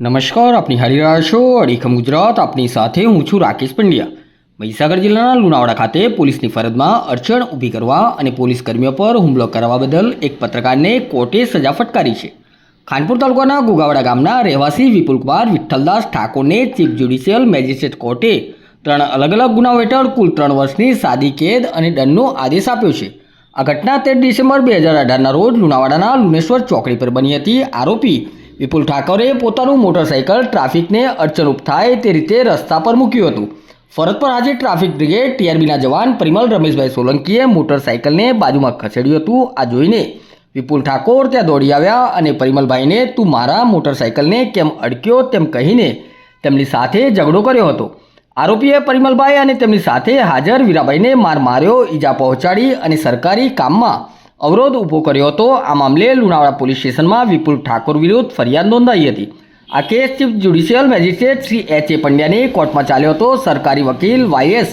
નમસ્કાર, આપની હારી રહ્યા છો અડીખમ ગુજરાત, આપની સાથે હું છું રાકેશ પંડ્યા. મહીસાગર જિલ્લાના લુણાવાડા ખાતે પોલીસની ફરજમાં અડચણ ઊભી કરવા અને પોલીસ કર્મીઓ પર હુમલો કરવા બદલ એક પત્રકારને કોર્ટે સજા ફટકારી છે. ખાનપુર તાલુકાના ગુગાવાડા ગામના રહેવાસી વિપુલકુમાર વિઠ્ઠલદાસ ઠાકોરને ચીફ જ્યુડિશિયલ મેજિસ્ટ્રેટ કોર્ટે ત્રણ અલગ અલગ ગુનાઓ હેઠળ કુલ ત્રણ વર્ષની સાદી કેદ અને દંડનો આદેશ આપ્યો છે. આ ઘટના તેર ડિસેમ્બર બે હજાર અઢારના રોજ લુણાવાડાના લુનેશ્વર ચોકડી પર બની હતી. આરોપી વિપુલ ઠાકોરે પોતાનું મોટરસાઇકલ ટ્રાફિકને અડચણરૂપ થાય તે રીતે રસ્તા પર મૂક્યું હતું. ફરજ પર આજે ટ્રાફિક બ્રિગેડ ટીઆરબીના જવાન પરિમલ રમેશભાઈ સોલંકીએ મોટરસાઇકલને બાજુમાં ખસેડ્યું હતું. આ જોઈને વિપુલ ઠાકોર ત્યાં દોડી આવ્યા અને પરિમલભાઈને, તું મારા મોટરસાઇકલને કેમ અડક્યો? તેમ કહીને તેમની સાથે ઝઘડો કર્યો હતો. આરોપીએ પરિમલભાઈ અને તેમની સાથે હાજર વીરાભાઈને માર માર્યો, ઈજા પહોંચાડી અને સરકારી કામમાં અવરોધ ઊભો કર્યો હતો. આ મામલે લુણાવાડા પોલીસ સ્ટેશનમાં વિપુલ ઠાકોર વિરુદ્ધ ફરિયાદ નોંધાઈ હતી. આ case chief judicial magistrate Shri H A પંડ્યાની કોર્ટમાં ચાલ્યો હતો. સરકારી વકીલ વાયએસ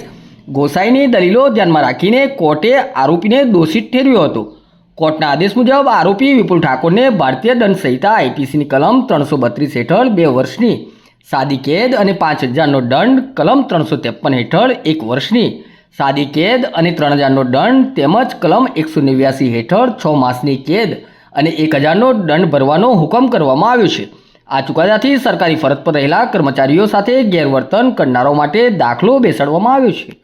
ગોસાઈની દલીલો ધ્યાનમાં રાખીને કોર્ટે આરોપીને દોષિત ઠેરવ્યો હતો. કોર્ટના આદેશ મુજબ આરોપી વિપુલ ઠાકોરને ભારતીય દંડ સંહિતા આઈપીસીની કલમ ત્રણસો બત્રીસ હેઠળ બે વર્ષની, સાદી કેદ અને પાંચ હજારનો દંડ કલમ ત્રણસો ત્રેપન હેઠળ એક વર્ષની સાદી કેદ અને ત્રણ હજારનો દંડ તેમજ કલમ એકસો નેવ્યાસી હેઠળ છ માસની કેદ અને એક હજારનો દંડ ભરવાનો હુકમ કરવામાં આવ્યો છે. આ ચુકાદાથી સરકારી ફરજ પર રહેલા કર્મચારીઓ સાથે ગેરવર્તન કરનારો માટે દાખલો બેસાડવામાં આવ્યો છે.